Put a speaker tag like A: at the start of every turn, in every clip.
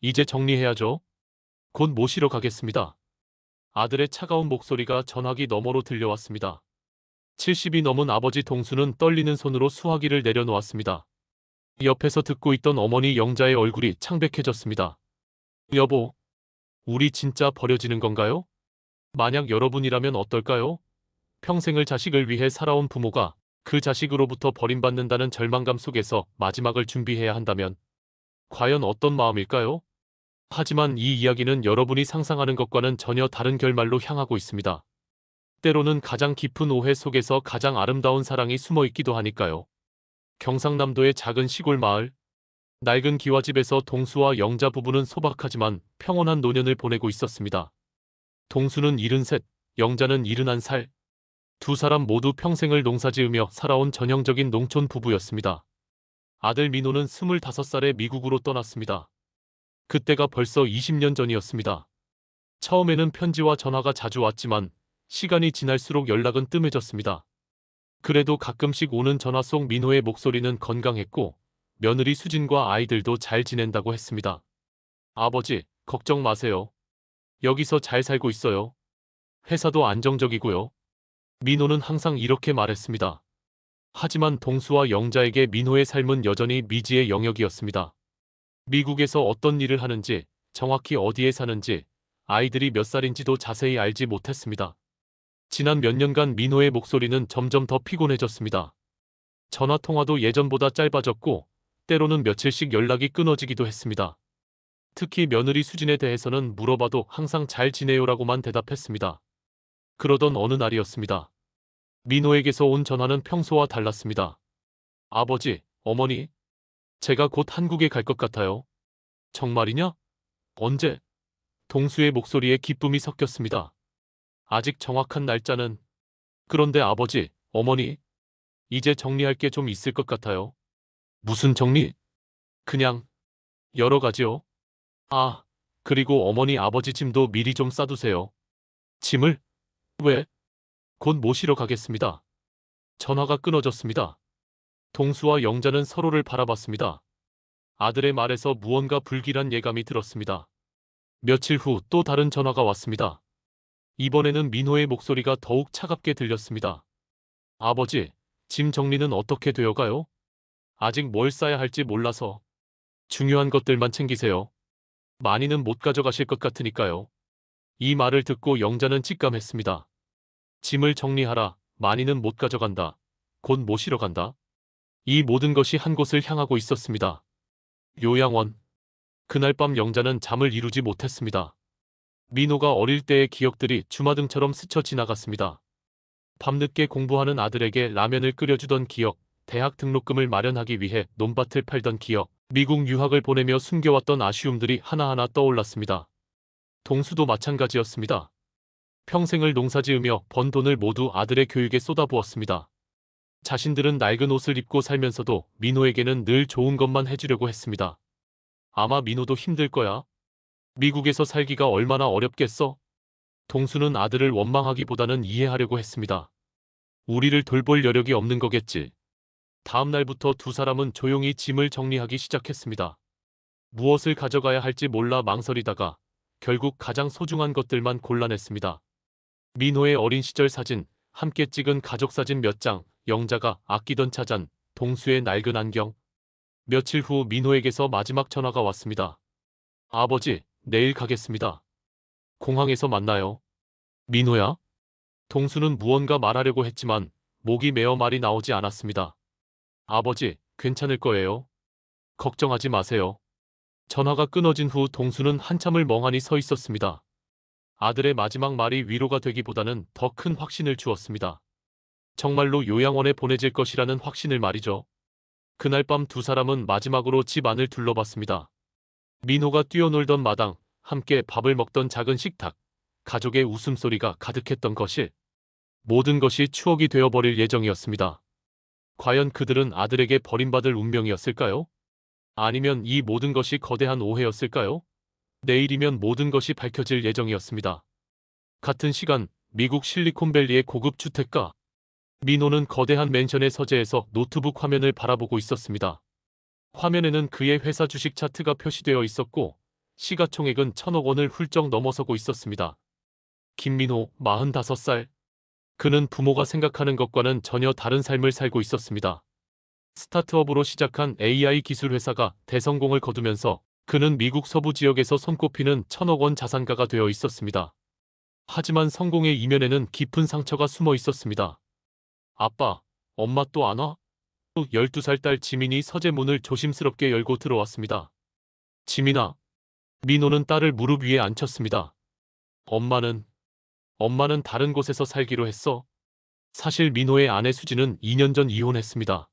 A: 이제 정리해야죠. 곧 모시러 가겠습니다. 아들의 차가운 목소리가 전화기 너머로 들려왔습니다. 70이 넘은 아버지 동수는 떨리는 손으로 수화기를 내려놓았습니다. 옆에서 듣고 있던 어머니 영자의 얼굴이 창백해졌습니다. 여보, 우리 진짜 버려지는 건가요? 만약 여러분이라면 어떨까요? 평생을 자식을 위해 살아온 부모가 그 자식으로부터 버림받는다는 절망감 속에서 마지막을 준비해야 한다면 과연 어떤 마음일까요? 하지만 이 이야기는 여러분이 상상하는 것과는 전혀 다른 결말로 향하고 있습니다. 때로는 가장 깊은 오해 속에서 가장 아름다운 사랑이 숨어 있기도 하니까요. 경상남도의 작은 시골 마을. 낡은 기와집에서 동수와 영자 부부는 소박하지만 평온한 노년을 보내고 있었습니다. 동수는 73, 영자는 71살. 두 사람 모두 평생을 농사지으며 살아온 전형적인 농촌 부부였습니다. 아들 민호는 25살에 미국으로 떠났습니다. 그때가 벌써 20년 전이었습니다. 처음에는 편지와 전화가 자주 왔지만 시간이 지날수록 연락은 뜸해졌습니다. 그래도 가끔씩 오는 전화 속 민호의 목소리는 건강했고 며느리 수진과 아이들도 잘 지낸다고 했습니다. 아버지, 걱정 마세요. 여기서 잘 살고 있어요. 회사도 안정적이고요. 민호는 항상 이렇게 말했습니다. 하지만 동수와 영자에게 민호의 삶은 여전히 미지의 영역이었습니다. 미국에서 어떤 일을 하는지, 정확히 어디에 사는지, 아이들이 몇 살인지도 자세히 알지 못했습니다. 지난 몇 년간 민호의 목소리는 점점 더 피곤해졌습니다. 전화 통화도 예전보다 짧아졌고, 때로는 며칠씩 연락이 끊어지기도 했습니다. 특히 며느리 수진에 대해서는 물어봐도 항상 잘 지내요라고만 대답했습니다. 그러던 어느 날이었습니다. 민호에게서 온 전화는 평소와 달랐습니다. 아버지, 어머니, 제가 곧 한국에 갈 것 같아요. 정말이냐? 언제? 동수의 목소리에 기쁨이 섞였습니다. 아직 정확한 날짜는 그런데 아버지, 어머니, 이제 정리할 게 좀 있을 것 같아요. 무슨 정리? 그냥 여러 가지요. 아, 그리고 어머니 아버지 짐도 미리 좀 싸두세요. 짐을? 왜? 곧 모시러 가겠습니다. 전화가 끊어졌습니다. 동수와 영자는 서로를 바라봤습니다. 아들의 말에서 무언가 불길한 예감이 들었습니다. 며칠 후 또 다른 전화가 왔습니다. 이번에는 민호의 목소리가 더욱 차갑게 들렸습니다. 아버지, 짐 정리는 어떻게 되어가요? 아직 뭘 싸야 할지 몰라서. 중요한 것들만 챙기세요. 많이는 못 가져가실 것 같으니까요. 이 말을 듣고 영자는 직감했습니다. 짐을 정리하라. 많이는 못 가져간다. 곧 모시러 간다. 이 모든 것이 한 곳을 향하고 있었습니다. 요양원. 그날 밤 영자는 잠을 이루지 못했습니다. 민호가 어릴 때의 기억들이 주마등처럼 스쳐 지나갔습니다. 밤늦게 공부하는 아들에게 라면을 끓여주던 기억, 대학 등록금을 마련하기 위해 논밭을 팔던 기억, 미국 유학을 보내며 숨겨왔던 아쉬움들이 하나하나 떠올랐습니다. 동수도 마찬가지였습니다. 평생을 농사지으며 번 돈을 모두 아들의 교육에 쏟아부었습니다. 자신들은 낡은 옷을 입고 살면서도 민호에게는 늘 좋은 것만 해주려고 했습니다. 아마 민호도 힘들 거야. 미국에서 살기가 얼마나 어렵겠어? 동수는 아들을 원망하기보다는 이해하려고 했습니다. 우리를 돌볼 여력이 없는 거겠지. 다음 날부터 두 사람은 조용히 짐을 정리하기 시작했습니다. 무엇을 가져가야 할지 몰라 망설이다가 결국 가장 소중한 것들만 골라냈습니다. 민호의 어린 시절 사진, 함께 찍은 가족 사진 몇 장, 영자가 아끼던 차잔, 동수의 낡은 안경. 며칠 후 민호에게서 마지막 전화가 왔습니다. 아버지, 내일 가겠습니다. 공항에서 만나요. 민호야? 동수는 무언가 말하려고 했지만 목이 메어 말이 나오지 않았습니다. 아버지, 괜찮을 거예요. 걱정하지 마세요. 전화가 끊어진 후 동수는 한참을 멍하니 서 있었습니다. 아들의 마지막 말이 위로가 되기보다는 더 큰 확신을 주었습니다. 정말로 요양원에 보내질 것이라는 확신을 말이죠. 그날 밤 두 사람은 마지막으로 집 안을 둘러봤습니다. 민호가 뛰어놀던 마당, 함께 밥을 먹던 작은 식탁, 가족의 웃음소리가 가득했던 것이 모든 것이 추억이 되어버릴 예정이었습니다. 과연 그들은 아들에게 버림받을 운명이었을까요? 아니면 이 모든 것이 거대한 오해였을까요? 내일이면 모든 것이 밝혀질 예정이었습니다. 같은 시간 미국 실리콘밸리의 고급 주택가 민호는 거대한 맨션의 서재에서 노트북 화면을 바라보고 있었습니다. 화면에는 그의 회사 주식 차트가 표시되어 있었고 시가총액은 천억 원을 훌쩍 넘어서고 있었습니다. 김민호, 45살. 그는 부모가 생각하는 것과는 전혀 다른 삶을 살고 있었습니다. 스타트업으로 시작한 AI 기술 회사가 대성공을 거두면서 그는 미국 서부 지역에서 손꼽히는 천억 원 자산가가 되어 있었습니다. 하지만 성공의 이면에는 깊은 상처가 숨어 있었습니다. 아빠, 엄마 또 안 와? 12살 딸 지민이 서재 문을 조심스럽게 열고 들어왔습니다. 지민아. 민호는 딸을 무릎 위에 앉혔습니다. 엄마는, 엄마는 다른 곳에서 살기로 했어. 사실 민호의 아내 수지는 2년 전 이혼했습니다.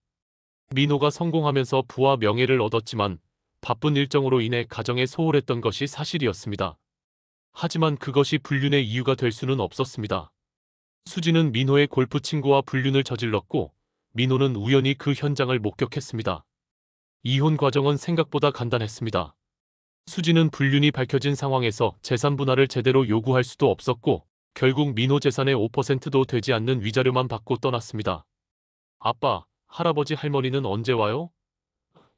A: 민호가 성공하면서 부와 명예를 얻었지만 바쁜 일정으로 인해 가정에 소홀했던 것이 사실이었습니다. 하지만 그것이 불륜의 이유가 될 수는 없었습니다. 수지는 민호의 골프 친구와 불륜을 저질렀고 민호는 우연히 그 현장을 목격했습니다. 이혼 과정은 생각보다 간단했습니다. 수지는 불륜이 밝혀진 상황에서 재산 분할을 제대로 요구할 수도 없었고 결국 민호 재산의 5%도 되지 않는 위자료만 받고 떠났습니다. 아빠, 할아버지 할머니는 언제 와요?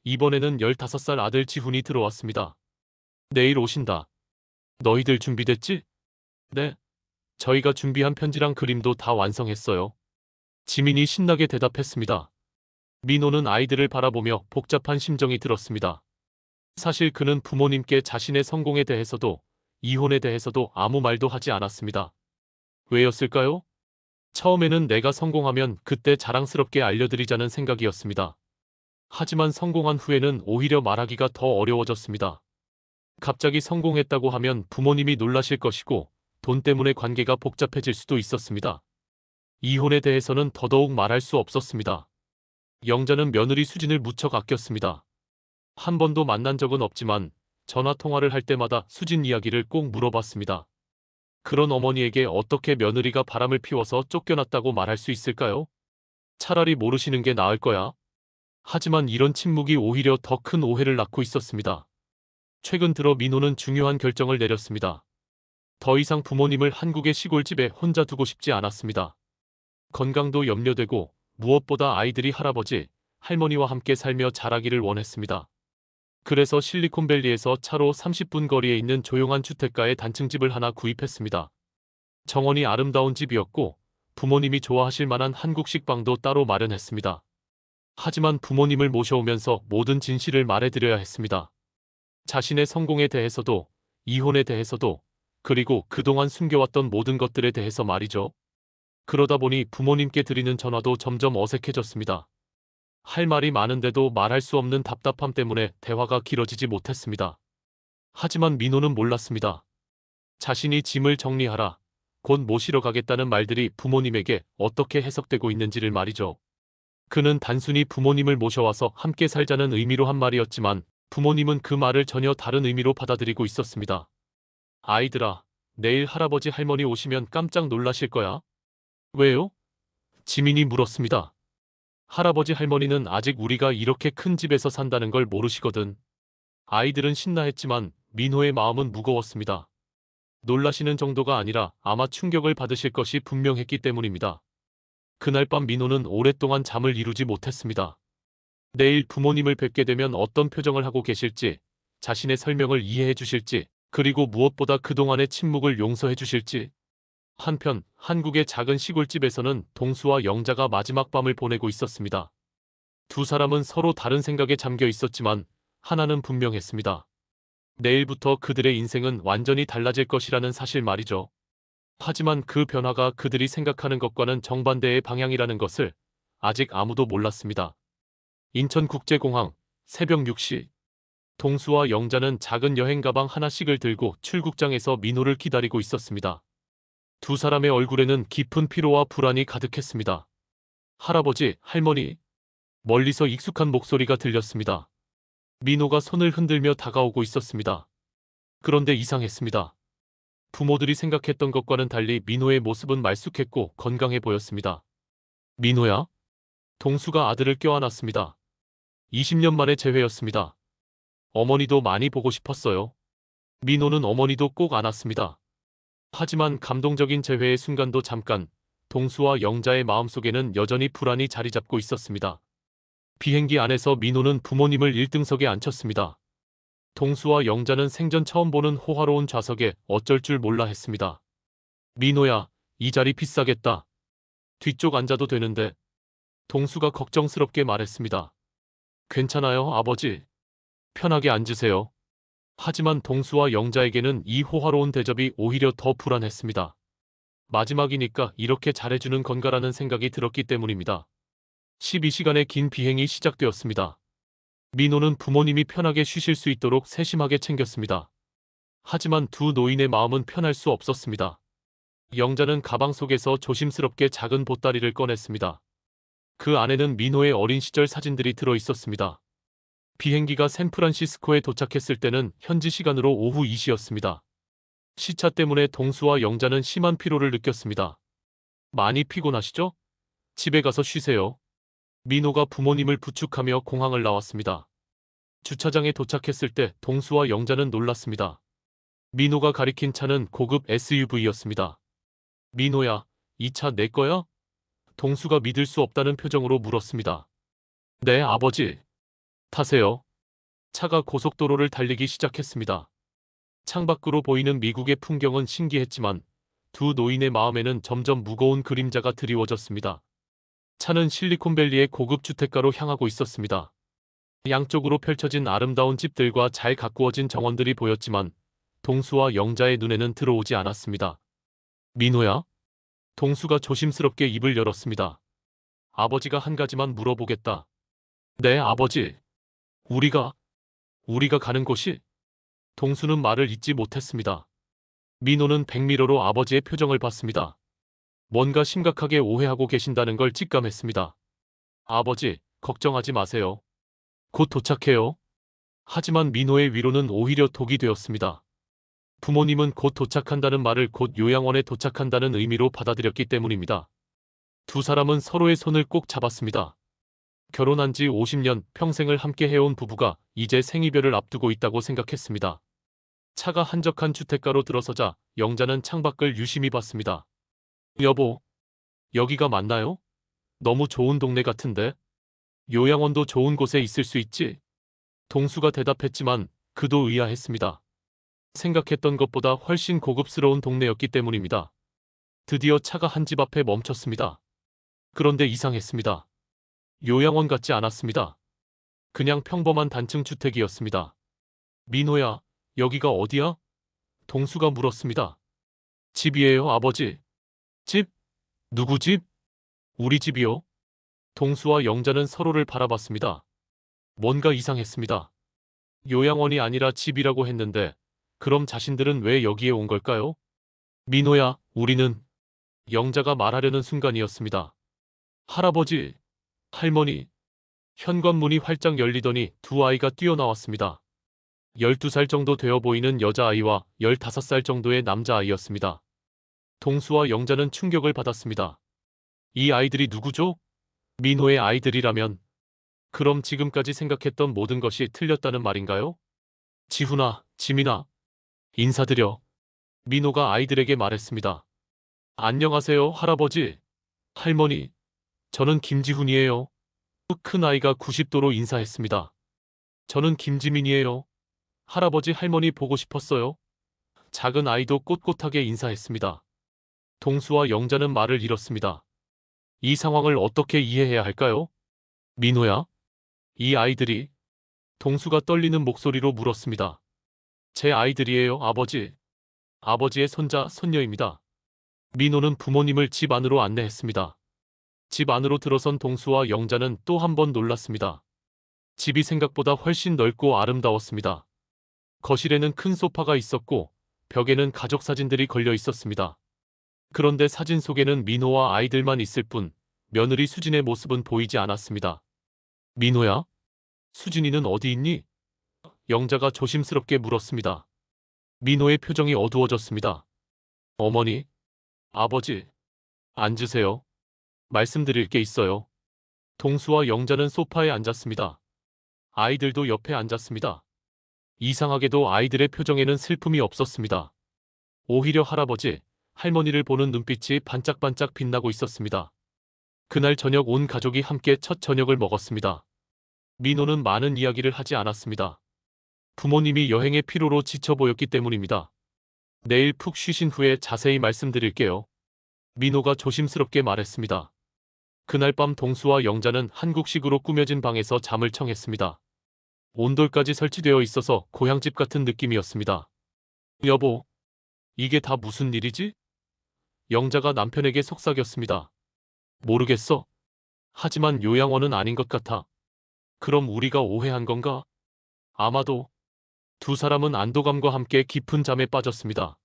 A: 이번에는 15살 아들 지훈이 들어왔습니다. 내일 오신다. 너희들 준비됐지? 네. 저희가 준비한 편지랑 그림도 다 완성했어요. 지민이 신나게 대답했습니다. 민호는 아이들을 바라보며 복잡한 심정이 들었습니다. 사실 그는 부모님께 자신의 성공에 대해서도 이혼에 대해서도 아무 말도 하지 않았습니다. 왜였을까요? 처음에는 내가 성공하면 그때 자랑스럽게 알려드리자는 생각이었습니다. 하지만 성공한 후에는 오히려 말하기가 더 어려워졌습니다. 갑자기 성공했다고 하면 부모님이 놀라실 것이고 돈 때문에 관계가 복잡해질 수도 있었습니다. 이혼에 대해서는 더더욱 말할 수 없었습니다. 영자는 며느리 수진을 무척 아꼈습니다. 한 번도 만난 적은 없지만 전화 통화를 할 때마다 수진 이야기를 꼭 물어봤습니다. 그런 어머니에게 어떻게 며느리가 바람을 피워서 쫓겨났다고 말할 수 있을까요? 차라리 모르시는 게 나을 거야. 하지만 이런 침묵이 오히려 더 큰 오해를 낳고 있었습니다. 최근 들어 민호는 중요한 결정을 내렸습니다. 더 이상 부모님을 한국의 시골집에 혼자 두고 싶지 않았습니다. 건강도 염려되고 무엇보다 아이들이 할아버지, 할머니와 함께 살며 자라기를 원했습니다. 그래서 실리콘밸리에서 차로 30분 거리에 있는 조용한 주택가에 단층집을 하나 구입했습니다. 정원이 아름다운 집이었고 부모님이 좋아하실 만한 한국식 방도 따로 마련했습니다. 하지만 부모님을 모셔오면서 모든 진실을 말해드려야 했습니다. 자신의 성공에 대해서도 이혼에 대해서도 그리고 그동안 숨겨왔던 모든 것들에 대해서 말이죠. 그러다 보니 부모님께 드리는 전화도 점점 어색해졌습니다. 할 말이 많은데도 말할 수 없는 답답함 때문에 대화가 길어지지 못했습니다. 하지만 민호는 몰랐습니다. 자신이 짐을 정리하라, 곧 모시러 가겠다는 말들이 부모님에게 어떻게 해석되고 있는지를 말이죠. 그는 단순히 부모님을 모셔와서 함께 살자는 의미로 한 말이었지만 부모님은 그 말을 전혀 다른 의미로 받아들이고 있었습니다. 아이들아, 내일 할아버지 할머니 오시면 깜짝 놀라실 거야. 왜요? 지민이 물었습니다. 할아버지 할머니는 아직 우리가 이렇게 큰 집에서 산다는 걸 모르시거든. 아이들은 신나했지만 민호의 마음은 무거웠습니다. 놀라시는 정도가 아니라 아마 충격을 받으실 것이 분명했기 때문입니다. 그날 밤 민호는 오랫동안 잠을 이루지 못했습니다. 내일 부모님을 뵙게 되면 어떤 표정을 하고 계실지, 자신의 설명을 이해해 주실지, 그리고 무엇보다 그동안의 침묵을 용서해 주실지. 한편 한국의 작은 시골집에서는 동수와 영자가 마지막 밤을 보내고 있었습니다. 두 사람은 서로 다른 생각에 잠겨 있었지만 하나는 분명했습니다. 내일부터 그들의 인생은 완전히 달라질 것이라는 사실 말이죠. 하지만 그 변화가 그들이 생각하는 것과는 정반대의 방향이라는 것을 아직 아무도 몰랐습니다. 인천국제공항 새벽 6시 동수와 영자는 작은 여행 가방 하나씩을 들고 출국장에서 민호를 기다리고 있었습니다. 두 사람의 얼굴에는 깊은 피로와 불안이 가득했습니다. 할아버지, 할머니. 멀리서 익숙한 목소리가 들렸습니다. 민호가 손을 흔들며 다가오고 있었습니다. 그런데 이상했습니다. 부모들이 생각했던 것과는 달리 민호의 모습은 말쑥했고 건강해 보였습니다. 민호야? 동수가 아들을 껴안았습니다. 20년 만의 재회였습니다. 어머니도 많이 보고 싶었어요. 민호는 어머니도 꼭 안았습니다. 하지만 감동적인 재회의 순간도 잠깐 동수와 영자의 마음속에는 여전히 불안이 자리 잡고 있었습니다. 비행기 안에서 민호는 부모님을 1등석에 앉혔습니다. 동수와 영자는 생전 처음 보는 호화로운 좌석에 어쩔 줄 몰라 했습니다. 민호야, 이 자리 비싸겠다. 뒤쪽 앉아도 되는데. 동수가 걱정스럽게 말했습니다. 괜찮아요, 아버지. 편하게 앉으세요. 하지만 동수와 영자에게는 이 호화로운 대접이 오히려 더 불안했습니다. 마지막이니까 이렇게 잘해주는 건가라는 생각이 들었기 때문입니다. 12시간의 긴 비행이 시작되었습니다. 민호는 부모님이 편하게 쉬실 수 있도록 세심하게 챙겼습니다. 하지만 두 노인의 마음은 편할 수 없었습니다. 영자는 가방 속에서 조심스럽게 작은 보따리를 꺼냈습니다. 그 안에는 민호의 어린 시절 사진들이 들어 있었습니다. 비행기가 샌프란시스코에 도착했을 때는 현지 시간으로 오후 2시였습니다. 시차 때문에 동수와 영자는 심한 피로를 느꼈습니다. 많이 피곤하시죠? 집에 가서 쉬세요. 민호가 부모님을 부축하며 공항을 나왔습니다. 주차장에 도착했을 때 동수와 영자는 놀랐습니다. 민호가 가리킨 차는 고급 SUV였습니다. 민호야, 이 차 내 거야? 동수가 믿을 수 없다는 표정으로 물었습니다. 네, 아버지. 타세요. 차가 고속도로를 달리기 시작했습니다. 창밖으로 보이는 미국의 풍경은 신기했지만 두 노인의 마음에는 점점 무거운 그림자가 드리워졌습니다. 차는 실리콘밸리의 고급 주택가로 향하고 있었습니다. 양쪽으로 펼쳐진 아름다운 집들과 잘 가꾸어진 정원들이 보였지만 동수와 영자의 눈에는 들어오지 않았습니다. 민호야? 동수가 조심스럽게 입을 열었습니다. 아버지가 한 가지만 물어보겠다. 네, 아버지. 우리가, 우리가 가는 곳이? 동수는 말을 잇지 못했습니다. 민호는 백미러로 아버지의 표정을 봤습니다. 뭔가 심각하게 오해하고 계신다는 걸 직감했습니다. 아버지, 걱정하지 마세요. 곧 도착해요. 하지만 민호의 위로는 오히려 독이 되었습니다. 부모님은 곧 도착한다는 말을 곧 요양원에 도착한다는 의미로 받아들였기 때문입니다. 두 사람은 서로의 손을 꼭 잡았습니다. 결혼한 지 50년 평생을 함께 해온 부부가 이제 생이별을 앞두고 있다고 생각했습니다. 차가 한적한 주택가로 들어서자 영자는 창밖을 유심히 봤습니다. 여보, 여기가 맞나요? 너무 좋은 동네 같은데? 요양원도 좋은 곳에 있을 수 있지? 동수가 대답했지만 그도 의아했습니다. 생각했던 것보다 훨씬 고급스러운 동네였기 때문입니다. 드디어 차가 한 집 앞에 멈췄습니다. 그런데 이상했습니다. 요양원 같지 않았습니다. 그냥 평범한 단층 주택이었습니다. 민호야, 여기가 어디야? 동수가 물었습니다. 집이에요, 아버지. 집? 누구 집? 우리 집이요. 동수와 영자는 서로를 바라봤습니다. 뭔가 이상했습니다. 요양원이 아니라 집이라고 했는데 그럼 자신들은 왜 여기에 온 걸까요? 민호야, 우리는 영자가 말하려는 순간이었습니다. 할아버지, 할머니, 현관문이 활짝 열리더니 두 아이가 뛰어나왔습니다. 12살 정도 되어 보이는 여자아이와 15살 정도의 남자아이였습니다. 동수와 영자는 충격을 받았습니다. 이 아이들이 누구죠? 민호의 아이들이라면 그럼 지금까지 생각했던 모든 것이 틀렸다는 말인가요? 지훈아, 지민아, 인사드려. 민호가 아이들에게 말했습니다. 안녕하세요, 할아버지, 할머니. 저는 김지훈이에요. 큰 아이가 90도로 인사했습니다. 저는 김지민이에요. 할아버지 할머니 보고 싶었어요. 작은 아이도 꼿꼿하게 인사했습니다. 동수와 영자는 말을 잃었습니다. 이 상황을 어떻게 이해해야 할까요? 민호야? 이 아이들이 동수가 떨리는 목소리로 물었습니다. 제 아이들이에요, 아버지. 아버지의 손자, 손녀입니다. 민호는 부모님을 집 안으로 안내했습니다. 집 안으로 들어선 동수와 영자는 또 한 번 놀랐습니다. 집이 생각보다 훨씬 넓고 아름다웠습니다. 거실에는 큰 소파가 있었고 벽에는 가족 사진들이 걸려 있었습니다. 그런데 사진 속에는 민호와 아이들만 있을 뿐 며느리 수진의 모습은 보이지 않았습니다. 민호야? 수진이는 어디 있니? 영자가 조심스럽게 물었습니다. 민호의 표정이 어두워졌습니다. 어머니, 아버지, 앉으세요. 말씀드릴 게 있어요. 동수와 영자는 소파에 앉았습니다. 아이들도 옆에 앉았습니다. 이상하게도 아이들의 표정에는 슬픔이 없었습니다. 오히려 할아버지, 할머니를 보는 눈빛이 반짝반짝 빛나고 있었습니다. 그날 저녁 온 가족이 함께 첫 저녁을 먹었습니다. 민호는 많은 이야기를 하지 않았습니다. 부모님이 여행의 피로로 지쳐 보였기 때문입니다. 내일 푹 쉬신 후에 자세히 말씀드릴게요. 민호가 조심스럽게 말했습니다. 그날 밤 동수와 영자는 한국식으로 꾸며진 방에서 잠을 청했습니다. 온돌까지 설치되어 있어서 고향집 같은 느낌이었습니다. 여보, 이게 다 무슨 일이지? 영자가 남편에게 속삭였습니다. 모르겠어. 하지만 요양원은 아닌 것 같아. 그럼 우리가 오해한 건가? 아마도 두 사람은 안도감과 함께 깊은 잠에 빠졌습니다.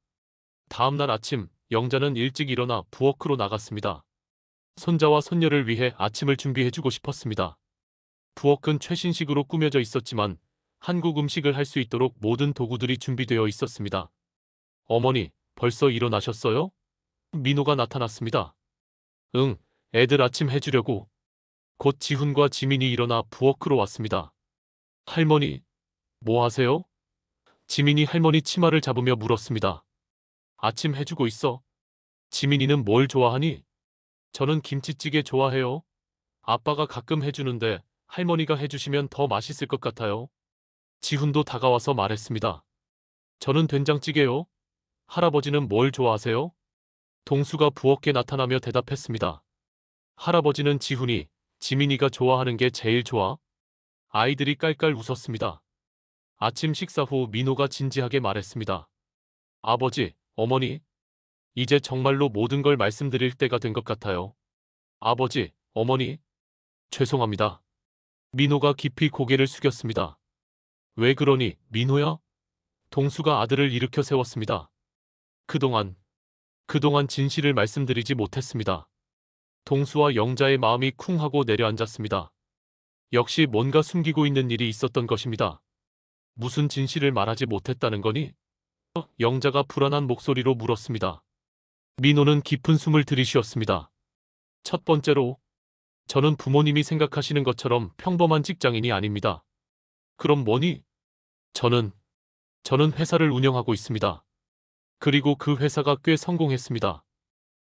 A: 다음 날 아침 영자는 일찍 일어나 부엌으로 나갔습니다. 손자와 손녀를 위해 아침을 준비해주고 싶었습니다. 부엌은 최신식으로 꾸며져 있었지만 한국 음식을 할 수 있도록 모든 도구들이 준비되어 있었습니다. 어머니, 벌써 일어나셨어요? 민호가 나타났습니다. 응, 애들 아침 해주려고. 곧 지훈과 지민이 일어나 부엌으로 왔습니다. 할머니, 뭐 하세요? 지민이 할머니 치마를 잡으며 물었습니다. 아침 해주고 있어. 지민이는 뭘 좋아하니? 저는 김치찌개 좋아해요. 아빠가 가끔 해주는데 할머니가 해주시면 더 맛있을 것 같아요. 지훈도 다가와서 말했습니다. 저는 된장찌개요. 할아버지는 뭘 좋아하세요? 동수가 부엌에 나타나며 대답했습니다. 할아버지는 지훈이, 지민이가 좋아하는 게 제일 좋아. 아이들이 깔깔 웃었습니다. 아침 식사 후 민호가 진지하게 말했습니다. 아버지, 어머니, 이제 정말로 모든 걸 말씀드릴 때가 된 것 같아요. 아버지, 어머니, 죄송합니다. 민호가 깊이 고개를 숙였습니다. 왜 그러니, 민호야? 동수가 아들을 일으켜 세웠습니다. 그동안, 그동안 진실을 말씀드리지 못했습니다. 동수와 영자의 마음이 쿵 하고 내려앉았습니다. 역시 뭔가 숨기고 있는 일이 있었던 것입니다. 무슨 진실을 말하지 못했다는 거니? 영자가 불안한 목소리로 물었습니다. 민호는 깊은 숨을 들이쉬었습니다. 첫 번째로, 저는 부모님이 생각하시는 것처럼 평범한 직장인이 아닙니다. 그럼 뭐니? 저는, 저는 회사를 운영하고 있습니다. 그리고 그 회사가 꽤 성공했습니다.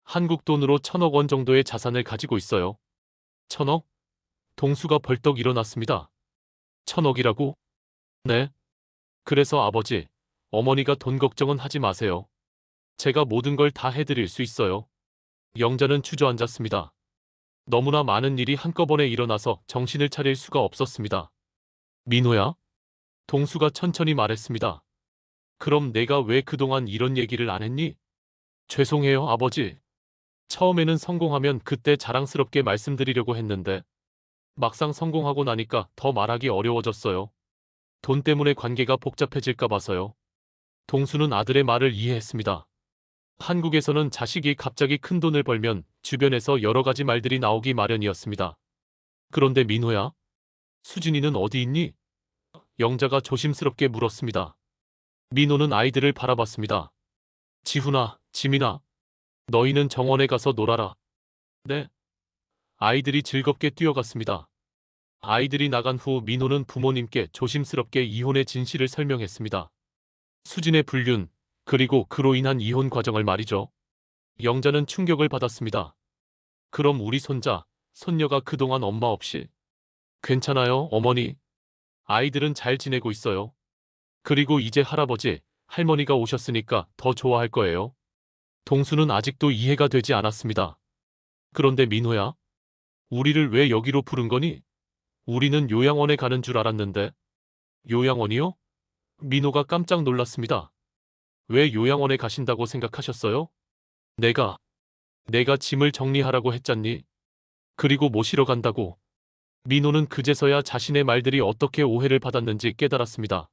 A: 한국 돈으로 천억 원 정도의 자산을 가지고 있어요. 천억? 동수가 벌떡 일어났습니다. 천억이라고? 네. 그래서 아버지, 어머니가 돈 걱정은 하지 마세요. 제가 모든 걸 다 해드릴 수 있어요. 영자는 주저앉았습니다. 너무나 많은 일이 한꺼번에 일어나서 정신을 차릴 수가 없었습니다. 민호야? 동수가 천천히 말했습니다. 그럼 내가 왜 그동안 이런 얘기를 안 했니? 죄송해요, 아버지. 처음에는 성공하면 그때 자랑스럽게 말씀드리려고 했는데 막상 성공하고 나니까 더 말하기 어려워졌어요. 돈 때문에 관계가 복잡해질까 봐서요. 동수는 아들의 말을 이해했습니다. 한국에서는 자식이 갑자기 큰 돈을 벌면 주변에서 여러 가지 말들이 나오기 마련이었습니다. 그런데 민호야? 수진이는 어디 있니? 영자가 조심스럽게 물었습니다. 민호는 아이들을 바라봤습니다. 지훈아, 지민아, 너희는 정원에 가서 놀아라. 네. 아이들이 즐겁게 뛰어갔습니다. 아이들이 나간 후 민호는 부모님께 조심스럽게 이혼의 진실을 설명했습니다. 수진의 불륜, 그리고 그로 인한 이혼 과정을 말이죠. 영자는 충격을 받았습니다. 그럼 우리 손자, 손녀가 그동안 엄마 없이 괜찮아요, 어머니. 아이들은 잘 지내고 있어요. 그리고 이제 할아버지, 할머니가 오셨으니까 더 좋아할 거예요. 동수는 아직도 이해가 되지 않았습니다. 그런데 민호야, 우리를 왜 여기로 부른 거니? 우리는 요양원에 가는 줄 알았는데. 요양원이요? 민호가 깜짝 놀랐습니다. 왜 요양원에 가신다고 생각하셨어요? 내가, 내가 짐을 정리하라고 했잖니. 그리고 모시러 간다고. 민호는 그제서야 자신의 말들이 어떻게 오해를 받았는지 깨달았습니다.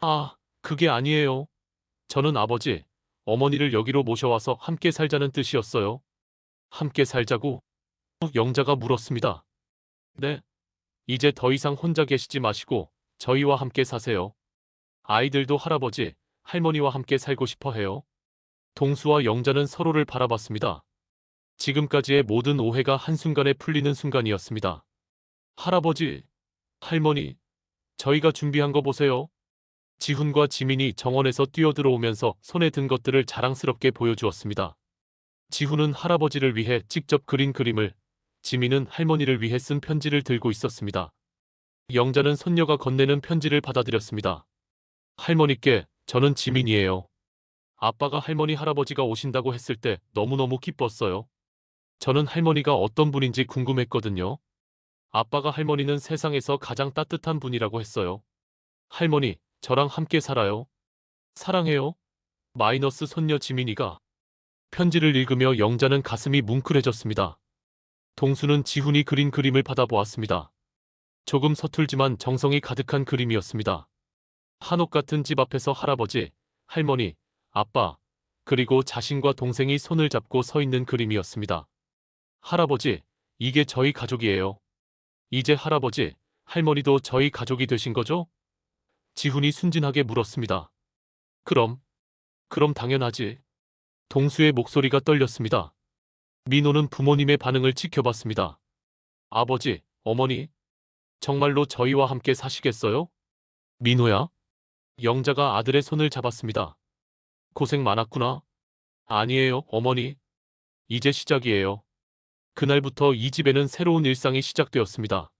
A: 아, 그게 아니에요. 저는 아버지, 어머니를 여기로 모셔와서 함께 살자는 뜻이었어요. 함께 살자고? 영자가 물었습니다. 네. 이제 더 이상 혼자 계시지 마시고 저희와 함께 사세요. 아이들도 할아버지, 할머니와 함께 살고 싶어 해요. 동수와 영자는 서로를 바라봤습니다. 지금까지의 모든 오해가 한순간에 풀리는 순간이었습니다. 할아버지, 할머니, 저희가 준비한 거 보세요. 지훈과 지민이 정원에서 뛰어들어오면서 손에 든 것들을 자랑스럽게 보여주었습니다. 지훈은 할아버지를 위해 직접 그린 그림을, 지민은 할머니를 위해 쓴 편지를 들고 있었습니다. 영자는 손녀가 건네는 편지를 받아들였습니다. 할머니께 저는 지민이에요. 아빠가 할머니 할아버지가 오신다고 했을 때 너무너무 기뻤어요. 저는 할머니가 어떤 분인지 궁금했거든요. 아빠가 할머니는 세상에서 가장 따뜻한 분이라고 했어요. 할머니, 저랑 함께 살아요. 사랑해요. 마이너스 손녀 지민이가 편지를 읽으며 영자는 가슴이 뭉클해졌습니다. 동수는 지훈이 그린 그림을 받아보았습니다. 조금 서툴지만 정성이 가득한 그림이었습니다. 한옥 같은 집 앞에서 할아버지, 할머니, 아빠, 그리고 자신과 동생이 손을 잡고 서 있는 그림이었습니다. 할아버지, 이게 저희 가족이에요. 이제 할아버지, 할머니도 저희 가족이 되신 거죠? 지훈이 순진하게 물었습니다. 그럼, 그럼 당연하지. 동수의 목소리가 떨렸습니다. 민호는 부모님의 반응을 지켜봤습니다. 아버지, 어머니, 정말로 저희와 함께 사시겠어요? 민호야? 영자가 아들의 손을 잡았습니다. 고생 많았구나. 아니에요, 어머니. 이제 시작이에요. 그날부터 이 집에는 새로운 일상이 시작되었습니다.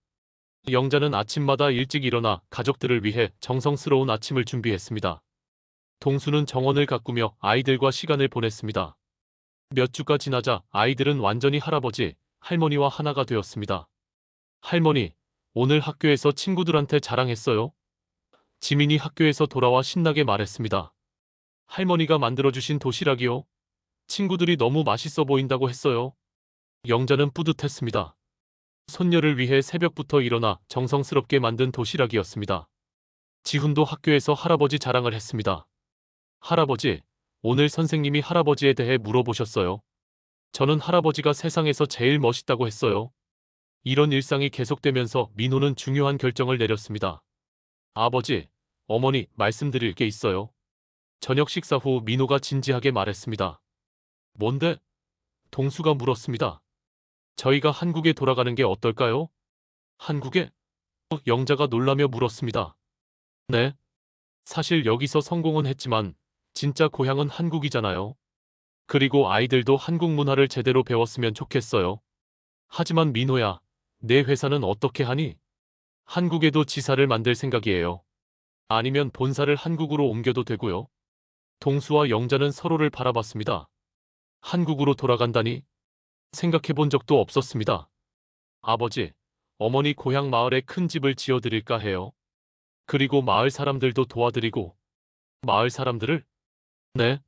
A: 영자는 아침마다 일찍 일어나 가족들을 위해 정성스러운 아침을 준비했습니다. 동수는 정원을 가꾸며 아이들과 시간을 보냈습니다. 몇 주가 지나자 아이들은 완전히 할아버지, 할머니와 하나가 되었습니다. 할머니, 오늘 학교에서 친구들한테 자랑했어요. 지민이 학교에서 돌아와 신나게 말했습니다. 할머니가 만들어주신 도시락이요. 친구들이 너무 맛있어 보인다고 했어요. 영자는 뿌듯했습니다. 손녀를 위해 새벽부터 일어나 정성스럽게 만든 도시락이었습니다. 지훈도 학교에서 할아버지 자랑을 했습니다. 할아버지, 오늘 선생님이 할아버지에 대해 물어보셨어요. 저는 할아버지가 세상에서 제일 멋있다고 했어요. 이런 일상이 계속되면서 민호는 중요한 결정을 내렸습니다. 아버지, 어머니, 말씀드릴 게 있어요. 저녁 식사 후 민호가 진지하게 말했습니다. 뭔데? 동수가 물었습니다. 저희가 한국에 돌아가는 게 어떨까요? 한국에? 영자가 놀라며 물었습니다. 네. 사실 여기서 성공은 했지만 진짜 고향은 한국이잖아요. 그리고 아이들도 한국 문화를 제대로 배웠으면 좋겠어요. 하지만 민호야, 내 회사는 어떻게 하니? 한국에도 지사를 만들 생각이에요. 아니면 본사를 한국으로 옮겨도 되고요. 동수와 영자는 서로를 바라봤습니다. 한국으로 돌아간다니? 생각해 본 적도 없었습니다. 아버지, 어머니 고향 마을에 큰 집을 지어드릴까 해요. 그리고 마을 사람들도 도와드리고. 마을 사람들을? 네.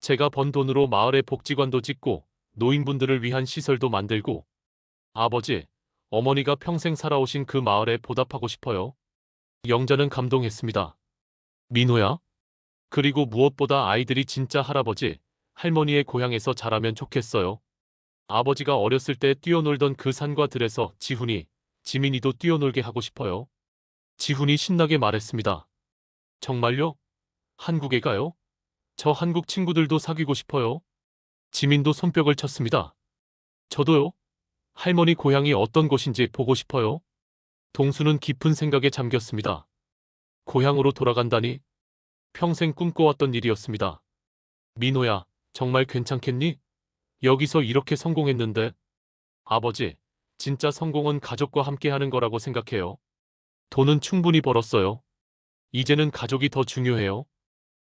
A: 제가 번 돈으로 마을에 복지관도 짓고 노인분들을 위한 시설도 만들고 아버지, 어머니가 평생 살아오신 그 마을에 보답하고 싶어요. 영자는 감동했습니다. 민호야? 그리고 무엇보다 아이들이 진짜 할아버지, 할머니의 고향에서 자라면 좋겠어요. 아버지가 어렸을 때 뛰어놀던 그 산과 들에서 지훈이, 지민이도 뛰어놀게 하고 싶어요. 지훈이 신나게 말했습니다. 정말요? 한국에 가요? 저 한국 친구들도 사귀고 싶어요. 지민도 손뼉을 쳤습니다. 저도요. 할머니 고향이 어떤 곳인지 보고 싶어요. 동수는 깊은 생각에 잠겼습니다. 고향으로 돌아간다니 평생 꿈꿔왔던 일이었습니다. 민호야, 정말 괜찮겠니? 여기서 이렇게 성공했는데. 아버지, 진짜 성공은 가족과 함께 하는 거라고 생각해요. 돈은 충분히 벌었어요. 이제는 가족이 더 중요해요.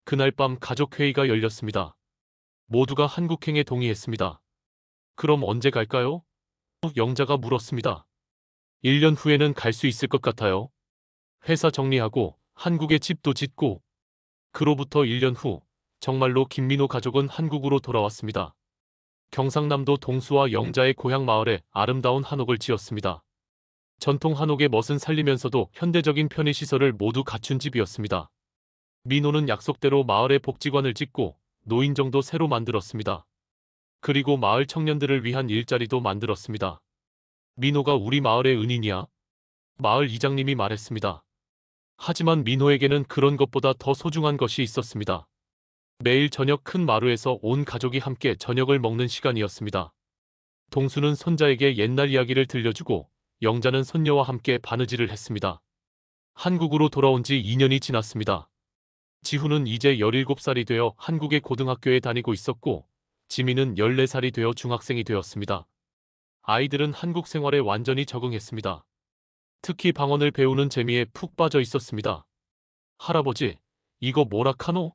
A: 그날 밤 가족 회의가 열렸습니다. 모두가 한국행에 동의했습니다. 그럼 언제 갈까요? 영자가 물었습니다. 1년 후에는 갈 수 있을 것 같아요. 회사 정리하고 한국에 집도 짓고 그로부터 1년 후 정말로 김민호 가족은 한국으로 돌아왔습니다. 경상남도 동수와 영자의 고향 마을에 아름다운 한옥을 지었습니다. 전통 한옥의 멋은 살리면서도 현대적인 편의시설을 모두 갖춘 집이었습니다. 민호는 약속대로 마을에 복지관을 짓고 노인정도 새로 만들었습니다. 그리고 마을 청년들을 위한 일자리도 만들었습니다. 민호가 우리 마을의 은인이야. 마을 이장님이 말했습니다. 하지만 민호에게는 그런 것보다 더 소중한 것이 있었습니다. 매일 저녁 큰 마루에서 온 가족이 함께 저녁을 먹는 시간이었습니다. 동수는 손자에게 옛날 이야기를 들려주고 영자는 손녀와 함께 바느질을 했습니다. 한국으로 돌아온 지 2년이 지났습니다. 지훈은 이제 17살이 되어 한국의 고등학교에 다니고 있었고 지민은 14살이 되어 중학생이 되었습니다. 아이들은 한국 생활에 완전히 적응했습니다. 특히 방언을 배우는 재미에 푹 빠져 있었습니다. 할아버지, 이거 뭐라 카노?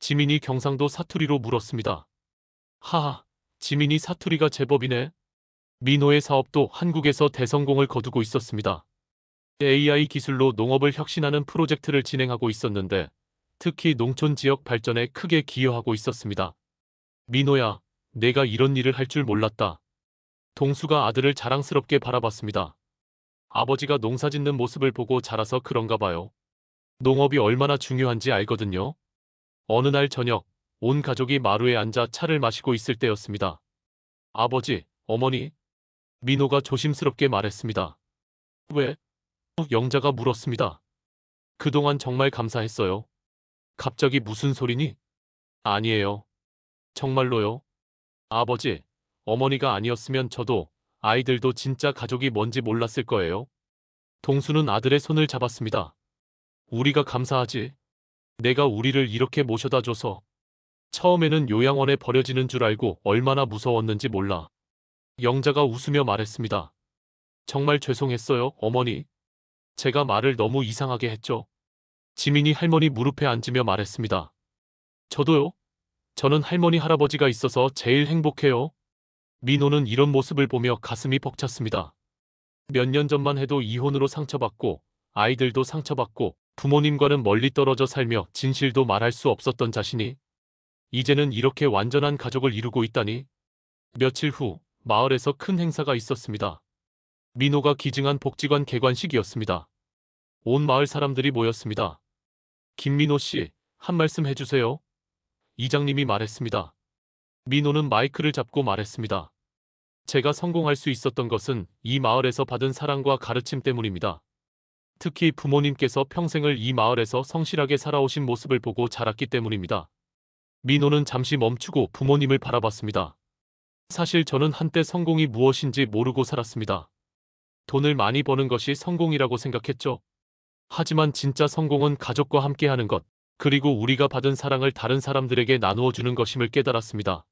A: 지민이 경상도 사투리로 물었습니다. 하하, 지민이 사투리가 제법이네. 민호의 사업도 한국에서 대성공을 거두고 있었습니다. AI 기술로 농업을 혁신하는 프로젝트를 진행하고 있었는데 특히 농촌 지역 발전에 크게 기여하고 있었습니다. 민호야, 내가 이런 일을 할 줄 몰랐다. 동수가 아들을 자랑스럽게 바라봤습니다. 아버지가 농사 짓는 모습을 보고 자라서 그런가 봐요. 농업이 얼마나 중요한지 알거든요. 어느 날 저녁, 온 가족이 마루에 앉아 차를 마시고 있을 때였습니다. 아버지, 어머니. 민호가 조심스럽게 말했습니다. 왜? 영자가 물었습니다. 그동안 정말 감사했어요. 갑자기 무슨 소리니? 아니에요. 정말로요. 아버지, 어머니가 아니었으면 저도 아이들도 진짜 가족이 뭔지 몰랐을 거예요. 동수는 아들의 손을 잡았습니다. 우리가 감사하지. 내가 우리를 이렇게 모셔다 줘서. 처음에는 요양원에 버려지는 줄 알고 얼마나 무서웠는지 몰라. 영자가 웃으며 말했습니다. 정말 죄송했어요, 어머니. 제가 말을 너무 이상하게 했죠. 지민이 할머니 무릎에 앉으며 말했습니다. 저도요. 저는 할머니 할아버지가 있어서 제일 행복해요. 민호는 이런 모습을 보며 가슴이 벅찼습니다. 몇 년 전만 해도 이혼으로 상처받고 아이들도 상처받고 부모님과는 멀리 떨어져 살며 진실도 말할 수 없었던 자신이 이제는 이렇게 완전한 가족을 이루고 있다니. 며칠 후 마을에서 큰 행사가 있었습니다. 민호가 기증한 복지관 개관식이었습니다. 온 마을 사람들이 모였습니다. 김민호 씨, 한 말씀 해주세요. 이장님이 말했습니다. 민호는 마이크를 잡고 말했습니다. 제가 성공할 수 있었던 것은 이 마을에서 받은 사랑과 가르침 때문입니다. 특히 부모님께서 평생을 이 마을에서 성실하게 살아오신 모습을 보고 자랐기 때문입니다. 민호는 잠시 멈추고 부모님을 바라봤습니다. 사실 저는 한때 성공이 무엇인지 모르고 살았습니다. 돈을 많이 버는 것이 성공이라고 생각했죠. 하지만 진짜 성공은 가족과 함께하는 것, 그리고 우리가 받은 사랑을 다른 사람들에게 나누어 주는 것임을 깨달았습니다.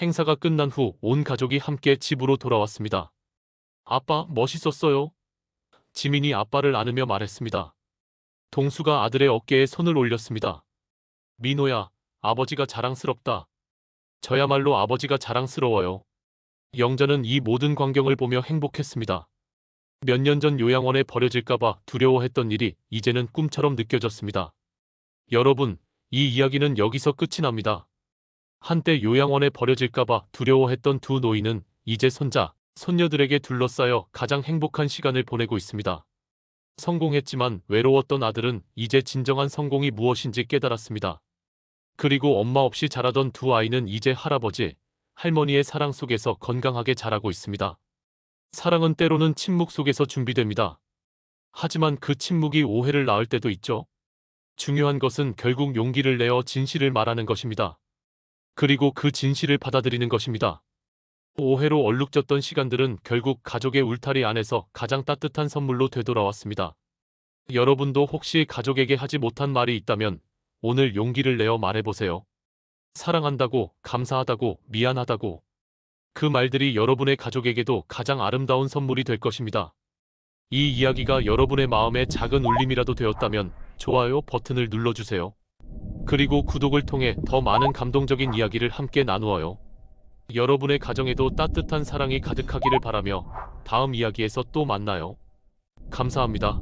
A: 행사가 끝난 후 온 가족이 함께 집으로 돌아왔습니다. 아빠, 멋있었어요. 지민이 아빠를 안으며 말했습니다. 동수가 아들의 어깨에 손을 올렸습니다. 민호야, 아버지가 자랑스럽다. 저야말로 아버지가 자랑스러워요. 영자는 이 모든 광경을 보며 행복했습니다. 몇 년 전 요양원에 버려질까봐 두려워했던 일이 이제는 꿈처럼 느껴졌습니다. 여러분, 이 이야기는 여기서 끝이 납니다. 한때 요양원에 버려질까봐 두려워했던 두 노인은 이제 손자, 손녀들에게 둘러싸여 가장 행복한 시간을 보내고 있습니다. 성공했지만 외로웠던 아들은 이제 진정한 성공이 무엇인지 깨달았습니다. 그리고 엄마 없이 자라던 두 아이는 이제 할아버지, 할머니의 사랑 속에서 건강하게 자라고 있습니다. 사랑은 때로는 침묵 속에서 준비됩니다. 하지만 그 침묵이 오해를 낳을 때도 있죠. 중요한 것은 결국 용기를 내어 진실을 말하는 것입니다. 그리고 그 진실을 받아들이는 것입니다. 오해로 얼룩졌던 시간들은 결국 가족의 울타리 안에서 가장 따뜻한 선물로 되돌아왔습니다. 여러분도 혹시 가족에게 하지 못한 말이 있다면 오늘 용기를 내어 말해보세요. 사랑한다고, 감사하다고, 미안하다고. 그 말들이 여러분의 가족에게도 가장 아름다운 선물이 될 것입니다. 이 이야기가 여러분의 마음에 작은 울림이라도 되었다면 좋아요 버튼을 눌러주세요. 그리고 구독을 통해 더 많은 감동적인 이야기를 함께 나누어요. 여러분의 가정에도 따뜻한 사랑이 가득하기를 바라며 다음 이야기에서 또 만나요. 감사합니다.